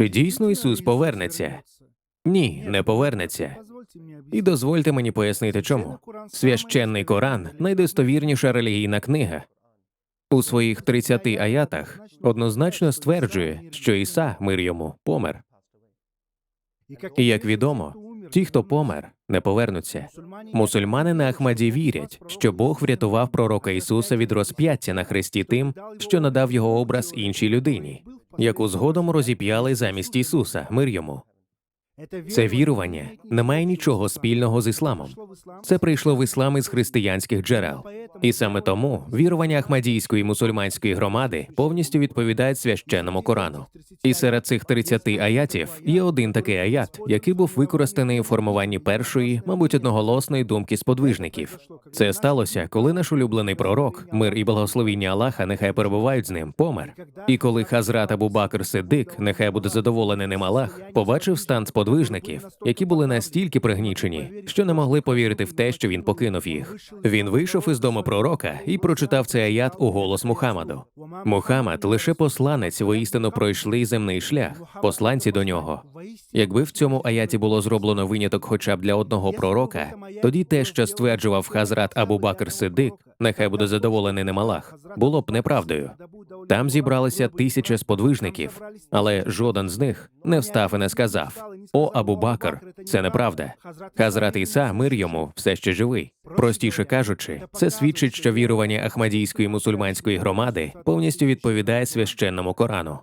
Чи дійсно Ісус повернеться? Ні, не повернеться. І дозвольте мені пояснити, чому. Священний Коран найдостовірніша релігійна книга. У своїх 30 аятах однозначно стверджує, що Іса, мир йому, помер. І як відомо, ті, хто помер, не повернуться. Мусульмани на Ахмаді вірять, що Бог врятував пророка Ісуса від розп'яття на хресті тим, що надав його образ іншій людині, яку згодом розіп'яли замість Ісуса, мир йому. Це вірування не має нічого спільного з ісламом. Це прийшло в іслам із християнських джерел. І саме тому вірування Ахмадійської мусульманської громади повністю відповідають священному Корану. І серед цих 30 аятів є один такий аят, який був використаний у формуванні першої, мабуть, одноголосної думки сподвижників. Це сталося, коли наш улюблений пророк, мир і благословіння Аллаха, нехай перебувають з ним, помер. І коли Хазрат Абу Бакр Сиддик, нехай буде задоволений ним Аллах, побачив стан сподвижників, які були настільки пригнічені, що не могли повірити в те, що він покинув їх. Він вийшов із дому пророка і прочитав цей аят у голос Мухаммаду. Мухаммад лише посланець воістину пройшли земний шлях, посланці до нього. Якби в цьому аяті було зроблено виняток хоча б для одного пророка, тоді те, що стверджував Хазрат Абу Бакр Сидик, нехай буде задоволений ним Аллах, було б неправдою. Там зібралися тисячі сподвижників, але жоден з них не встав і не сказав: О, Абу Бакр, це неправда. Хазрат Іса, мир йому, все ще живий. Простіше кажучи, це свідчить, що вірування Ахмадійської мусульманської громади повністю відповідає священному Корану.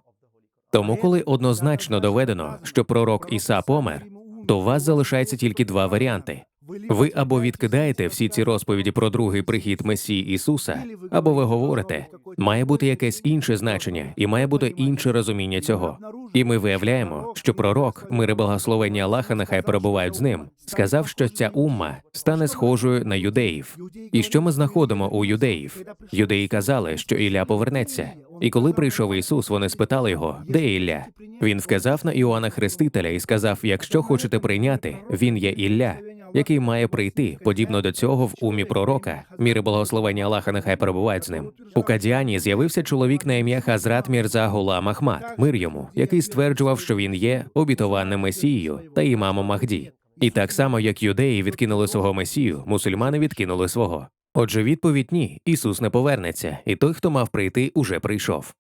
Тому, коли однозначно доведено, що пророк Іса помер, то у вас залишається тільки два варіанти. Ви або відкидаєте всі ці розповіді про другий прихід Месії Ісуса, або ви говорите, має бути якесь інше значення і має бути інше розуміння цього. І ми виявляємо, що пророк, мир і благословення Аллаха нехай перебувають з ним, сказав, що ця умма стане схожою на юдеїв. І що ми знаходимо у юдеїв? Юдеї казали, що Ілля повернеться. І коли прийшов Ісус, вони спитали його, де Ілля? Він вказав на Іоанна Хрестителя і сказав: якщо хочете прийняти, він є Ілля, який має прийти, подібно до цього в умі пророка. Міри благословення Аллаха нехай перебувають з ним. У Кадіані з'явився чоловік на ім'я Хазрат Мірза Гулам Ахмад, мир йому, який стверджував, що він є обітованим месією та імамом Махді. І так само, як юдеї відкинули свого месію, мусульмани відкинули свого. Отже, відповідь ні, Ісус не повернеться, і той, хто мав прийти, уже прийшов.